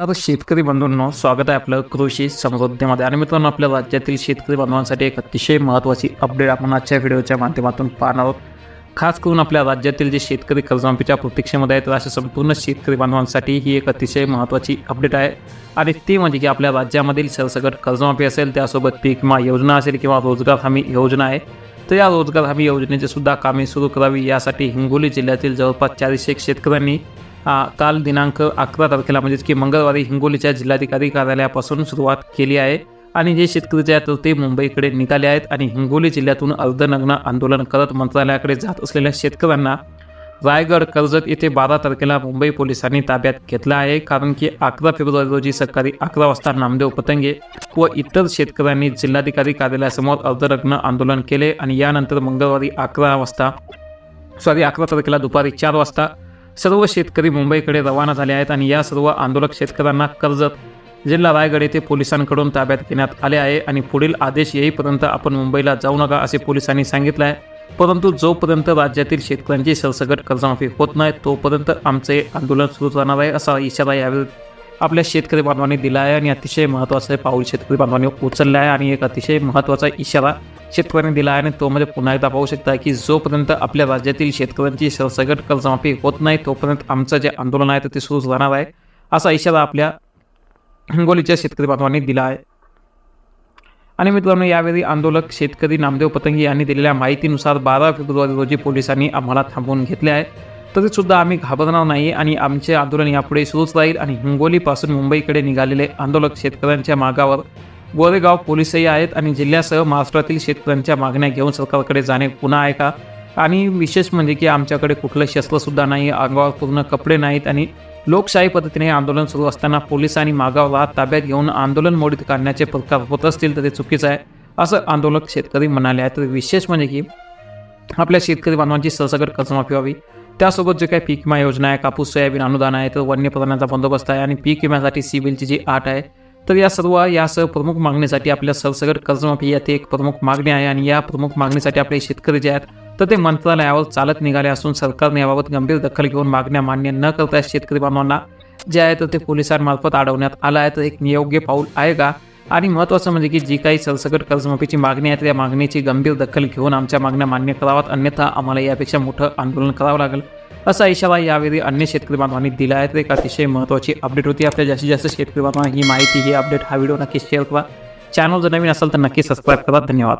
आता शेतकरी बंधूंनो स्वागत आहे आपलं कृषी समृद्धीमध्ये. आणि मित्रांनो आपल्या राज्यातील शेतकरी बांधवांसाठी एक अतिशय महत्त्वाची अपडेट आपण आजच्या व्हिडिओच्या माध्यमातून पाहणार आहोत. खास करून आपल्या राज्यातील जे शेतकरी कर्जमाफीच्या प्रतीक्षेमध्ये आहेत अशा संपूर्ण शेतकरी बांधवांसाठी ही एक अतिशय महत्त्वाची अपडेट आहे. आणि ती म्हणजे की आपल्या राज्यामधील सरसकट कर्जमाफी असेल त्यासोबत पीक विमा योजना असेल किंवा रोजगार हमी योजना आहे तर या रोजगार हमी योजनेचे सुद्धा कामे सुरू करावी. यासाठी हिंगोली जिल्ह्यातील जवळपास चारशे शेतकऱ्यांनी काल दिनांक अकरा तारखेला म्हणजेच की मंगळवारी हिंगोलीच्या जिल्हाधिकारी कार्यालयापासून सुरुवात केली आहे. आणि जे शेतकरी जे आहेत ते मुंबईकडे निघाले आहेत आणि हिंगोली जिल्ह्यातून अर्धनग्न आंदोलन करत मंत्रालयाकडे जात असलेल्या शेतकऱ्यांना रायगड कर्जत येथे बारा तारखेला मुंबई पोलिसांनी ताब्यात घेतलं आहे. कारण की अकरा फेब्रुवारी रोजी सकाळी अकरा वाजता नामदेव पतंगे व इतर शेतकऱ्यांनी जिल्हाधिकारी कार्यालयासमोर अर्धनग्न आंदोलन केले. आणि यानंतर मंगळवारी अकरा वाजता सॉरी अकरा तारखेला दुपारी चार वाजता सर्व शेतकरी मुंबईकडे रवाना झाले आहेत आणि या सर्व आंदोलक शेतकऱ्यांना कर्जत जिल्हा रायगड येथे पोलिसांकडून ताब्यात घेण्यात आले आहे आणि पुढील आदेश येईपर्यंत आपण मुंबईला जाऊ नका असे पोलिसांनी सांगितलं आहे. परंतु जोपर्यंत राज्यातील शेतकऱ्यांची सरसकट कर्जमाफी होत नाही तोपर्यंत आमचे आंदोलन सुरू राहणार आहे असा इशारा यावेळी आपल्या शेतकरी बांधवांनी दिला आहे आणि अतिशय महत्त्वाचं पाऊल शेतकरी बांधवांनी उचललं आहे आणि एक अतिशय महत्त्वाचा इशारा शेतकऱ्यांनी दिला आहे आणि तो म्हणजे पुन्हा एकदा पाहू शकता की जोपर्यंत आपल्या राज्यातील शेतकऱ्यांची सरसगट कर्जमाफी होत नाही तोपर्यंत आमचं जे आंदोलन आहे ते सुरूच राहणार आहे असा इशारा आपल्या हिंगोलीच्या शेतकरी बांधवांनी दिला आहे. आणि मित्रांनो यावेळी आंदोलक शेतकरी नामदेव पतंगी यांनी दिलेल्या माहितीनुसार बारा फेब्रुवारी रोजी पोलिसांनी आम्हाला थांबवून घेतले आहे. तरी सुद्धा आम्ही घाबरणार नाही आणि आमचे आंदोलन यापुढे सुरूच राहील आणि हिंगोलीपासून मुंबईकडे निघालेले आंदोलक शेतकऱ्यांच्या मागावर गोरेगाव पोलिसही आहेत आणि जिल्ह्यासह महाराष्ट्रातील शेतकऱ्यांच्या मागण्या घेऊन सरकारकडे जाणे पुन्हा आहे का? आणि विशेष म्हणजे की आमच्याकडे कुठलं शस्त्रसुद्धा नाही अंगावर पूर्ण कपडे नाहीत आणि लोकशाही पद्धतीने आंदोलन सुरू असताना पोलिसांनी मागावर ताब्यात घेऊन आंदोलन मोडीत काढण्याचे प्रकार होत असतील तर ते चुकीचं आहे असं आंदोलक शेतकरी म्हणाले आहे. तर विशेष म्हणजे की आपल्या शेतकरी बांधवांची सरसकट कर्जमाफी व्हावी. त्यासोबत जे काही पीक विमा योजना आहे कापूस सोयाबीन अनुदान आहे तर वन्य प्राण्यांचा बंदोबस्त आहे आणि पीक विम्यासाठी सिबिलची जी आट आहे तर या सर्व यासह प्रमुख मागणीसाठी आपल्या सरसगट कर्जमाफी यात एक प्रमुख मागणी आहे आणि या प्रमुख मागणीसाठी आपले शेतकरी जे आहेत तर ते मंत्रालयावर चालत निघाले असून सरकारने याबाबत गंभीर दखल घेऊन मागण्या मान्य न करता शेतकरी बांधवांना. जे आहे तर ते पोलिसांमार्फत अडवण्यात आलं आहे. तर एक नियोग्य पाऊल आहे का? आणि महत्त्वाचं म्हणजे की जी काही सरसकट कर्जमाफीची मागणी आहे त्या मागणीची गंभीर दखल घेऊन आमच्या मागण्या मान्य कराव्यात. अन्यथा आम्हाला यापेक्षा मोठं आंदोलन करावं लागेल. असा इशारा यावेळी अन्य शेतकरी बांधवांनी दिला आहे. तर एक अतिशय महत्त्वाची अपडेट होती. आपल्या जास्तीत जास्त शेतकरी बांधवांना ही माहिती ही अपडेट हा व्हिडिओ नक्की शेअर करा. चॅनल जर नवीन असेल तर नक्की सबस्क्राईब करा. धन्यवाद.